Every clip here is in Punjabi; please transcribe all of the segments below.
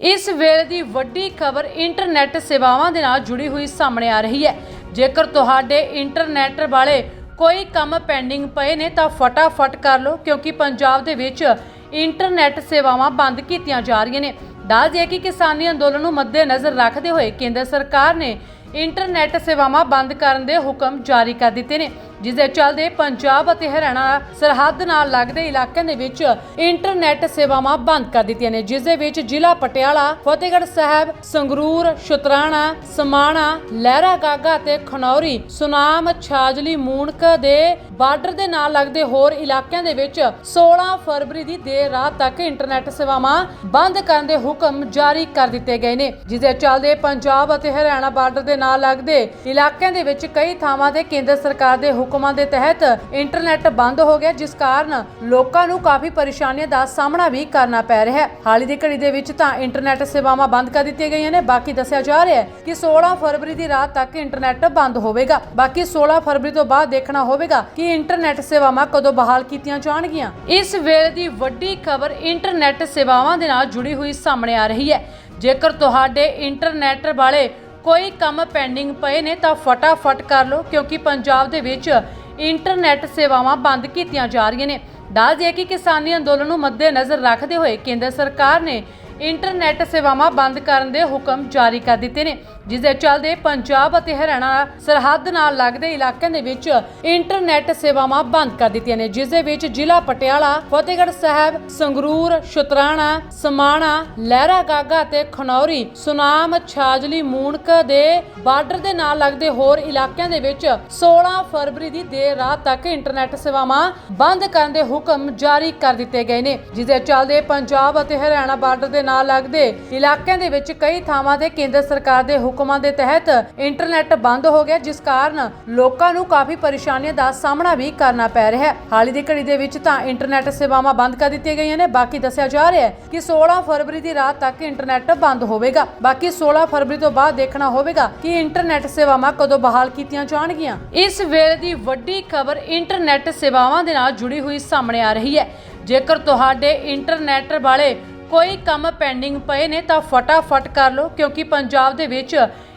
ਇਸ ਵੇਲੇ ਦੀ ਵੱਡੀ ਖਬਰ ਇੰਟਰਨੈਟ ਸੇਵਾਵਾਂ ਦੇ ਨਾਲ ਜੁੜੀ ਹੋਈ ਸਾਹਮਣੇ ਆ ਰਹੀ ਹੈ। ਜੇਕਰ ਤੁਹਾਡੇ ਇੰਟਰਨੈਟ ਵਾਲੇ ਕੋਈ ਕੰਮ ਪੈਂਡਿੰਗ ਪਏ ਨੇ ਤਾਂ ਫਟਾਫਟ ਕਰ ਲਓ, ਕਿਉਂਕਿ ਪੰਜਾਬ ਦੇ ਵਿੱਚ ਇੰਟਰਨੈਟ ਸੇਵਾਵਾਂ ਬੰਦ ਕੀਤੀਆਂ ਜਾ ਰਹੀਆਂ ਨੇ। ਦੱਸ ਦਈਏ ਕਿ ਕਿਸਾਨੀ ਅੰਦੋਲਨ ਨੂੰ ਮੱਦੇਨਜ਼ਰ ਰੱਖਦੇ ਹੋਏ ਕੇਂਦਰ ਸਰਕਾਰ ਨੇ ਇੰਟਰਨੈਟ ਸੇਵਾਵਾਂ ਬੰਦ ਕਰਨ ਦੇ ਹੁਕਮ ਜਾਰੀ ਕਰ ਦਿੱਤੇ ਨੇ। ਜਿਸ ਦੇ ਚੱਲਦੇ ਪੰਜਾਬ ਅਤੇ ਹਰਿਆਣਾ ਸਰਹੱਦ ਨਾਲ ਲੱਗਦੇ ਇਲਾਕਿਆਂ ਦੇ ਵਿੱਚ ਇੰਟਰਨੈਟ ਸੇਵਾਵਾਂ ਬੰਦ ਕਰ ਦਿੱਤੀਆਂ ਨੇ ਜਿਸ ਦੇ ਵਿੱਚ ਜ਼ਿਲ੍ਹਾ ਪਟਿਆਲਾ, ਫਤਿਹਗੜ੍ਹ ਸਾਹਿਬ, ਸੰਗਰੂਰ, ਸ਼ੁਤਰਾਣਾ, ਸਮਾਣਾ, ਲਹਿਰਾ ਗਾਗਾ ਤੇ ਖਨੌਰੀ, ਸੁਨਾਮ, ਛਾਜਲੀ ਮੂਣਕ ਦੇ ਬਾਰਡਰ ਦੇ ਨਾਲ ਲੱਗਦੇ ਹੋਰ ਇਲਾਕਿਆਂ ਦੇ ਵਿੱਚ 16 ਫਰਵਰੀ ਦੀ ਦੇਰ ਰਾਤ ਤੱਕ ਇੰਟਰਨੈਟ ਸੇਵਾਵਾਂ ਬੰਦ ਕਰਨ ਦੇ ਹੁਕਮ ਜਾਰੀ ਕਰ ਦਿੱਤੇ ਗਏ ਨੇ ਜਿਸ ਦੇ ਚੱਲਦੇ ਪੰਜਾਬ ਅਤੇ ਹਰਿਆਣਾ ਬਾਰਡਰ ਦੇ ਨਾਲ ਲੱਗਦੇ ਇਲਾਕਿਆਂ ਦੇ ਵਿੱਚ ਕਈ ਥਾਵਾਂ ਤੇ ਕੇਂਦਰ ਸਰਕਾਰ ਦੇ ਹੁਕਮਾਂ ਦੇ ਤਹਿਤ ਇੰਟਰਨੈਟ ਬੰਦ ਹੋ ਗਿਆ, ਜਿਸ ਕਾਰਨ ਲੋਕਾਂ ਨੂੰ ਕਾਫੀ ਪਰੇਸ਼ਾਨੀਆਂ ਦਾ ਸਾਹਮਣਾ ਵੀ ਕਰਨਾ ਪੈ ਰਿਹਾ ਹੈ। ਹਾਲ ਦੀ ਘੜੀ ਦੇ ਵਿੱਚ ਤਾਂ ਇੰਟਰਨੈਟ ਸੇਵਾਵਾਂ ਬੰਦ ਕਰ ਦਿੱਤੀਆਂ ਗਈਆਂ ਨੇ। ਬਾਕੀ ਦੱਸਿਆ ਜਾ ਰਿਹਾ ਹੈ ਕਿ 16 ਫਰਵਰੀ ਦੀ ਰਾਤ ਤੱਕ ਇੰਟਰਨੈਟ ਬੰਦ ਹੋਵੇਗਾ। ਬਾਕੀ 16 ਫਰਵਰੀ ਤੋਂ ਬਾਅਦ ਦੇਖਣਾ ਹੋਵੇਗਾ ਕਿ ਇੰਟਰਨੈਟ ਸੇਵਾਵਾਂ ਕਦੋਂ ਬਹਾਲ ਕੀਤੀਆਂ ਜਾਣਗੀਆਂ। ਇਸ ਵੇਲੇ ਦੀ ਵੱਡੀ ਖਬਰ ਇੰਟਰਨੈਟ ਸੇਵਾਵਾਂ ਦੇ ਨਾਲ ਜੁੜੀ ਹੋਈ ਸਾਹਮਣੇ ਆ ਰਹੀ ਹੈ। ਜੇਕਰ ਤੁਹਾਡੇ ਇੰਟਰਨੈਟ ਵਾਲੇ ਕੋਈ ਕੰਮ ਪੈਂਡਿੰਗ ਪਏ ਨੇ ਤਾਂ ਫਟਾਫਟ ਕਰ ਲਓ, ਕਿਉਂਕਿ ਪੰਜਾਬ ਦੇ ਵਿੱਚ ਇੰਟਰਨੈਟ ਸੇਵਾਵਾਂ ਬੰਦ ਕੀਤੀਆਂ ਜਾ ਰਹੀਆਂ ਨੇ। ਦੱਸ ਦਈਏ ਕਿ ਕਿਸਾਨੀ ਅੰਦੋਲਨ ਨੂੰ ਮੱਦੇਨਜ਼ਰ ਰੱਖਦੇ ਹੋਏ ਕੇਂਦਰ ਸਰਕਾਰ ਨੇ ਇੰਟਰਨੈਟ ਸੇਵਾਵਾਂ ਬੰਦ ਕਰਨ ਦੇ ਹੁਕਮ ਜਾਰੀ ਕਰ ਦਿੱਤੇ ਨੇ, ਜਿਸ ਦੇ ਚੱਲਦੇ ਪੰਜਾਬ ਅਤੇ ਹਰਿਆਣਾ ਸਰਹੱਦ ਨਾਲ ਲੱਗਦੇ ਇਲਾਕਿਆਂ ਦੇ ਵਿੱਚ ਇੰਟਰਨੈਟ ਸੇਵਾਵਾਂ ਬੰਦ ਕਰ ਦਿੱਤੀਆਂ ਨੇ, ਜਿਸ ਦੇ ਵਿੱਚ ਜ਼ਿਲ੍ਹਾ ਪਟਿਆਲਾ, ਫਤਿਹਗੜ੍ਹ ਸਾਹਿਬ, ਸੰਗਰੂਰ, ਸ਼ੁਤਰਾਣਾ, ਸਮਾਣਾ, ਲਹਿਰਾ ਗਾਗਾ ਤੇ ਖਨੌਰੀ, ਸੁਨਾਮ, ਛਾਜਲੀ ਮੂਣਕ ਦੇ ਬਾਰਡਰ ਦੇ ਨਾਲ ਲੱਗਦੇ ਹੋਰ ਇਲਾਕਿਆਂ ਦੇ ਵਿੱਚ 16 ਫਰਵਰੀ ਦੀ ਦੇਰ ਰਾਤ ਤੱਕ ਇੰਟਰਨੈਟ ਸੇਵਾਵਾਂ ਬੰਦ ਕਰਨ ਦੇ ਹੁਕਮ ਜਾਰੀ ਕਰ ਦਿੱਤੇ ਗਏ ਨੇ, ਜਿਸ ਦੇ ਚੱਲਦੇ ਪੰਜਾਬ ਅਤੇ ਹਰਿਆਣਾ ਬਾਰਡਰ ਦੇ ਨਾਲ ਲੱਗਦੇ ਇਲਾਕਿਆਂ ਦੇ ਵਿੱਚ ਕਈ ਥਾਵਾਂ ਤੇ ਕੇਂਦਰ ਸਰਕਾਰ ਦੇ ਹੁਕਮਾਂ ਦੇ ਤਹਿਤ ਇੰਟਰਨੈਟ ਬੰਦ ਹੋ ਗਿਆ, ਜਿਸ ਕਾਰਨ ਲੋਕਾਂ ਨੂੰ ਕਾਫੀ ਪਰੇਸ਼ਾਨੀਆਂ ਦਾ ਸਾਹਮਣਾ ਵੀ ਕਰਨਾ ਪੈ ਰਿਹਾ ਹੈ। ਹਾਲ ਦੀ ਘੜੀ ਦੇ ਵਿੱਚ ਤਾਂ ਇੰਟਰਨੈਟ ਸੇਵਾਵਾਂ ਬੰਦ ਕਰ ਦਿੱਤੀਆਂ ਗਈਆਂ ਨੇ। ਬਾਕੀ ਦੱਸਿਆ ਜਾ ਰਿਹਾ ਹੈ ਕਿ 16 ਫਰਵਰੀ ਦੀ ਰਾਤ ਤੱਕ ਇੰਟਰਨੈਟ ਬੰਦ ਹੋਵੇਗਾ। ਬਾਕੀ 16 ਫਰਵਰੀ ਤੋਂ ਬਾਅਦ ਦੇਖਣਾ ਹੋਵੇਗਾ ਕਿ ਇੰਟਰਨੈਟ ਸੇਵਾਵਾਂ ਕਦੋਂ ਬਹਾਲ ਕੀਤੀਆਂ ਜਾਣਗੀਆਂ। ਇਸ ਵੇਲੇ ਦੀ ਵੱਡੀ ਖਬਰ ਇੰਟਰਨੈਟ ਸੇਵਾਵਾਂ ਦੇ ਨਾਲ ਜੁੜੀ ਹੋਈ ਸਾਹਮਣੇ ਆ ਰਹੀ ਹੈ। ਜੇਕਰ ਤੁਹਾਡੇ ਇੰਟਰਨੈਟ ਵਾਲੇ ਕੋਈ ਕੰਮ ਪੈਂਡਿੰਗ ਪਏ ਨੇ ਤਾਂ ਫਟਾਫਟ ਕਰ ਲਓ, ਕਿਉਂਕਿ ਪੰਜਾਬ ਦੇ ਵਿੱਚ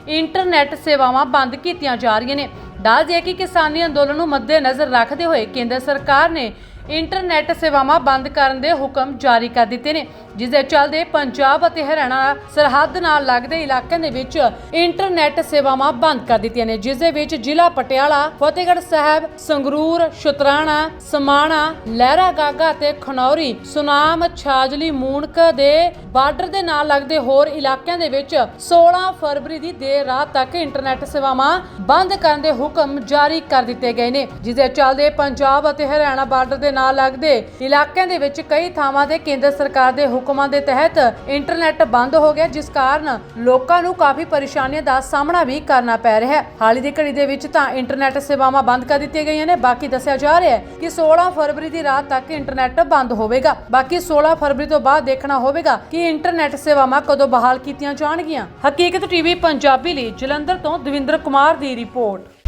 ਇੰਟਰਨੈਟ ਸੇਵਾਵਾਂ ਬੰਦ ਕੀਤੀਆਂ ਜਾ ਰਹੀਆਂ ਨੇ। ਦੱਸ ਦਈਏ ਕਿ ਕਿਸਾਨੀ ਅੰਦੋਲਨ ਨੂੰ ਮੱਦੇਨਜ਼ਰ ਰੱਖਦੇ ਹੋਏ ਕੇਂਦਰ ਸਰਕਾਰ ਨੇ ਇੰਟਰਨੈਟ ਸੇਵਾਵਾਂ ਬੰਦ ਕਰਨ ਦੇ ਹੁਕਮ ਜਾਰੀ ਕਰ ਦਿੱਤੇ ਨੇ। ਜਿਸ ਦੇ ਚੱਲਦੇ ਪੰਜਾਬ ਅਤੇ ਹਰਿਆਣਾ ਸਰਹੱਦ ਨਾਲ ਲੱਗਦੇ ਇਲਾਕਿਆਂ ਦੇ ਵਿੱਚ ਇੰਟਰਨੈਟ ਸੇਵਾਵਾਂ ਬੰਦ ਕਰ ਦਿੱਤੀਆਂ ਨੇ ਜਿਸ ਦੇ ਵਿੱਚ ਜ਼ਿਲ੍ਹਾ ਪਟਿਆਲਾ, ਫਤਿਹਗੜ੍ਹ ਸਾਹਿਬ, ਸੰਗਰੂਰ, ਸ਼ੁਤਰਾਣਾ, ਸਮਾਣਾ, ਲਹਿਰਾ ਗਾਗਾ ਤੇ ਖਨੌਰੀ, ਸੁਨਾਮ, ਛਾਜਲੀ ਮੂਣਕ ਦੇ ਬਾਰਡਰ ਦੇ ਨਾਲ ਲੱਗਦੇ ਹੋਰ ਇਲਾਕਿਆਂ ਦੇ ਵਿੱਚ 16 ਫਰਵਰੀ ਦੀ ਦੇਰ ਰਾਤ ਤੱਕ ਇੰਟਰਨੈਟ ਸੇਵਾਵਾਂ ਬੰਦ ਕਰਨ ਦੇ ਹੁਕਮ ਜਾਰੀ ਕਰ ਦਿੱਤੇ ਗਏ ਨੇ ਜਿਸ ਦੇ ਚੱਲਦੇ ਪੰਜਾਬ ਅਤੇ ਹਰਿਆਣਾ ਬਾਰਡਰ ਦੇ ਨਾਲ ਲੱਗਦੇ ਇਲਾਕਿਆਂ ਦੇ ਵਿੱਚ ਕਈ ਥਾਵਾਂ ਤੇ ਕੇਂਦਰ ਸਰਕਾਰ ਦੇ ਹੁਕਮ ਦੇ ਤਹਿਤ ਇੰਟਰਨੈਟ ਬੰਦ ਹੋ ਗਿਆ, ਜਿਸ ਕਾਰਨ ਲੋਕਾਂ ਨੂੰ ਕਾਫੀ ਪਰੇਸ਼ਾਨੀਆਂ ਦਾ ਸਾਹਮਣਾ ਵੀ ਕਰਨਾ ਪੈ ਰਿਹਾ ਹੈ। ਹਾਲ ਦੀ ਘੜੀ ਦੇ ਵਿੱਚ ਤਾਂ ਇੰਟਰਨੈਟ ਸੇਵਾਵਾਂ ਬੰਦ ਕਰ ਦਿੱਤੀਆਂ ਗਈਆਂ ਨੇ। ਬਾਕੀ ਦੱਸਿਆ ਜਾ ਰਿਹਾ ਹੈ ਕਿ 16 ਫਰਵਰੀ ਦੀ ਰਾਤ ਤੱਕ ਇੰਟਰਨੈਟ ਬੰਦ ਹੋਵੇਗਾ। ਬਾਕੀ 16 ਫਰਵਰੀ ਤੋਂ ਬਾਅਦ ਦੇਖਣਾ ਹੋਵੇਗਾ ਕਿ ਇੰਟਰਨੈਟ ਸੇਵਾਵਾਂ ਕਦੋਂ ਬਹਾਲ ਕੀਤੀਆਂ ਜਾਣਗੀਆਂ। ਹਕੀਕਤ ਟੀਵੀ ਪੰਜਾਬੀ ਲਈ ਜਲੰਧਰ ਤੋਂ ਦਵਿੰਦਰ ਕੁਮਾਰ ਦੀ ਰਿਪੋਰਟ।